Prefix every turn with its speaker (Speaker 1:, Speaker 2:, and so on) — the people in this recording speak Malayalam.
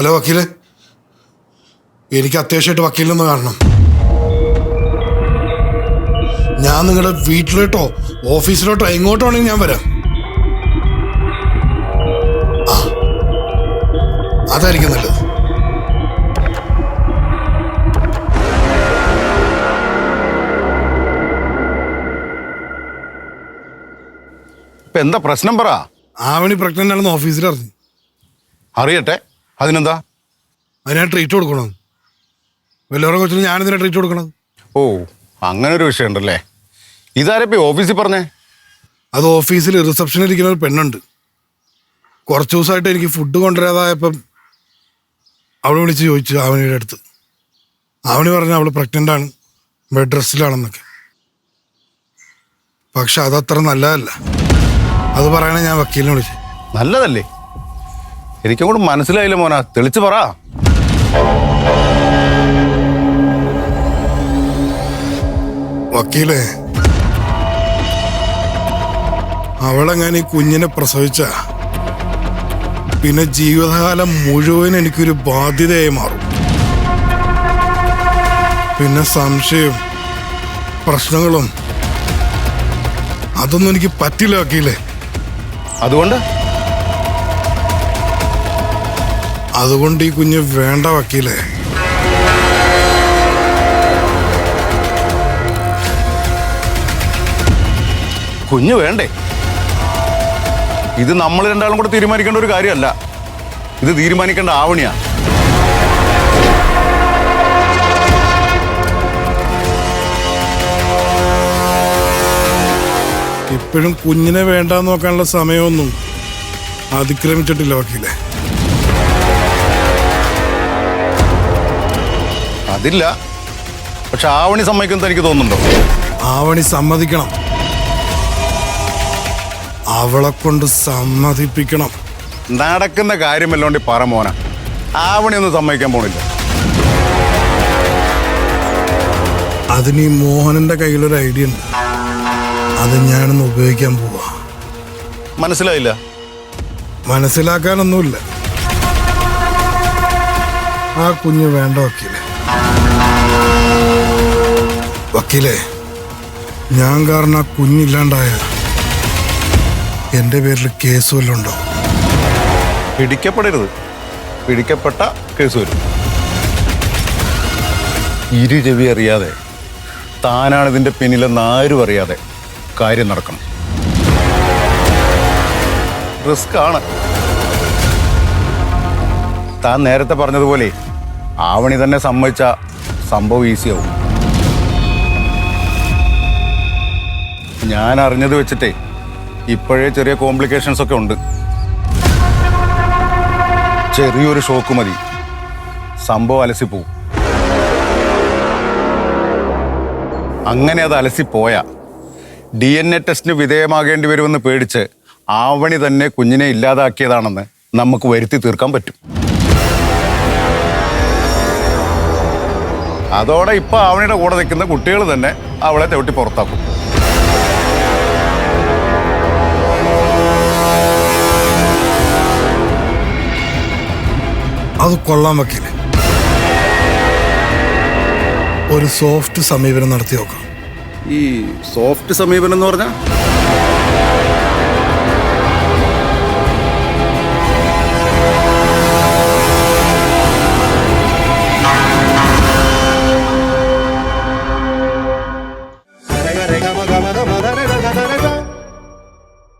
Speaker 1: ഹലോ വക്കീലെ. എനിക്ക് അത്യാവശ്യമായിട്ട് വക്കീലിനൊന്ന് കാണണം. ഞാൻ നിങ്ങളുടെ വീട്ടിലോട്ടോ ഓഫീസിലോട്ടോ എങ്ങോട്ടോ ആണെങ്കിൽ ഞാൻ വരാം. ആ അതായിരിക്കും നല്ലത്.
Speaker 2: ഇപ്പൊ എന്താ പ്രശ്നം പറ.
Speaker 1: ആവണി പ്രഗ്നന്റ് ആണെന്ന് ഓഫീസിൽ അറിഞ്ഞു.
Speaker 2: അറിയട്ടെ. അതിനെന്താ?
Speaker 1: അതിനാ ട്രീറ്റ് കൊടുക്കണം വല്ലവരുടെ കൊച്ചിന് ഇതിനെ ട്രീറ്റ് കൊടുക്കണം
Speaker 2: ഓ അങ്ങനെ ഒരു വിഷയം ഉണ്ടല്ലേ ഇതാരപ്പോ ഓഫീസിൽ പറഞ്ഞേ?
Speaker 1: അത് ഓഫീസിൽ റിസപ്ഷനിൽ ഇരിക്കുന്ന ഒരു പെണ്ണുണ്ട്. കുറച്ച് ദിവസമായിട്ട് എനിക്ക് ഫുഡ് കൊണ്ടുവരാതായപ്പം അവൾ വിളിച്ച് ചോദിച്ചു ആവണിയുടെ അടുത്ത്. ആവണി പറഞ്ഞു അവൾ പ്രഗ്നന്റ് ആണ് ബെഡ് റെസ്റ്റിലാണെന്നൊക്കെ പക്ഷെ അതത്ര നല്ലതല്ല. അത് പറയണേ ഞാൻ വക്കീലിനെ വിളിച്ചു.
Speaker 2: നല്ലതല്ലേ? എനിക്കും കൂടെ മനസ്സിലായില്ല മോന. തെളിച്ച് പറ.
Speaker 1: വക്കീലേ അവളെങ്ങനെ ഈ കുഞ്ഞിനെ പ്രസവിച്ച? പിന്നെ ജീവിതകാലം മുഴുവൻ എനിക്കൊരു ബാധ്യതയായി മാറും. പിന്നെ സംശയം പ്രശ്നങ്ങളും അതൊന്നും എനിക്ക് പറ്റില്ല വക്കീലേ.
Speaker 2: അതുകൊണ്ട്?
Speaker 1: അതുകൊണ്ട് ഈ കുഞ്ഞ് വേണ്ട വക്കീലേ.
Speaker 2: കുഞ്ഞ് വേണ്ടേ? ഇത് നമ്മൾ രണ്ടാളും കൂടെ തീരുമാനിക്കേണ്ട ഒരു കാര്യമല്ല. ഇത് തീരുമാനിക്കേണ്ട ആവണിയാ.
Speaker 1: ഇപ്പോഴും കുഞ്ഞിനെ വേണ്ടാന്ന് നോക്കാനുള്ള സമയമൊന്നും അതിക്രമിച്ചിട്ടില്ല വക്കീലേ.
Speaker 2: അതില്ല. പക്ഷെ ആവണി സമ്മതിക്കുന്നത് എനിക്ക് തോന്നുന്നുണ്ടോ?
Speaker 1: ആവണി സമ്മതിക്കണം. അവളെ കൊണ്ട് സമ്മതിപ്പിക്കണം.
Speaker 2: നടക്കുന്ന കാര്യമല്ലോണ്ടി പറ മോന. ആവണി ഒന്നും സമ്മതിക്കാൻ പോണില്ല.
Speaker 1: അതിന് ഈ മോഹനന്റെ കയ്യിലൊരു ഐഡിയ ഉണ്ട്. അത് ഞാനൊന്ന് ഉപയോഗിക്കാൻ പോവാ.
Speaker 2: മനസ്സിലായില്ല?
Speaker 1: മനസ്സിലാക്കാനൊന്നുമില്ല. ആ കുഞ്ഞ് വേണ്ട വക്കീലെ. വക്കീലെ ഞാൻ കാരണം ആ കുഞ്ഞില്ലാണ്ടായ എന്റെ പേരിൽ കേസ് വല്ലതും ഉണ്ടോ?
Speaker 2: പിടിക്കപ്പെടരുത്. പിടിക്കപ്പെട്ട കേസ് വരും. ഇരു ചെവി അറിയാതെ താനാണ് ഇതിന്റെ പിന്നിലെന്ന് ആരും അറിയാതെ കാര്യം നടക്കണം. റിസ്ക് ആണ് താൻ നേരത്തെ പറഞ്ഞതുപോലെ ആവണി തന്നെ സമ്മതിച്ച സംഭവം ഈസിയാവും. ഞാൻ അറിഞ്ഞത് വെച്ചിട്ടേ ഇപ്പോഴേ ചെറിയ കോംപ്ലിക്കേഷൻസ് ഒക്കെ ഉണ്ട്. ചെറിയൊരു ഷോക്ക് മതി. സംഭവം അലസിപ്പോവും. അങ്ങനെ അത് അലസിപ്പോയ ഡി എൻ എ ടെസ്റ്റിന് വിധേയമാകേണ്ടി വരുമെന്ന് പേടിച്ച് ആവണി തന്നെ കുഞ്ഞിനെ ഇല്ലാതാക്കിയതാണെന്ന് നമുക്ക് വരുത്തി തീർക്കാൻ പറ്റും. അതോടെ ഇപ്പൊ ആവണിയുടെ കൂടെ നിൽക്കുന്ന കുട്ടികൾ തന്നെ അവളെ ചവിട്ടി പുറത്താക്കും.
Speaker 1: അത് കൊള്ളാൻ വക്കീലെ. ഒരു സോഫ്റ്റ് സമീപനം നടത്തി നോക്കാം
Speaker 2: ഈ സോഫ്റ്റ് സമീപനം എന്ന് പറഞ്ഞാൽ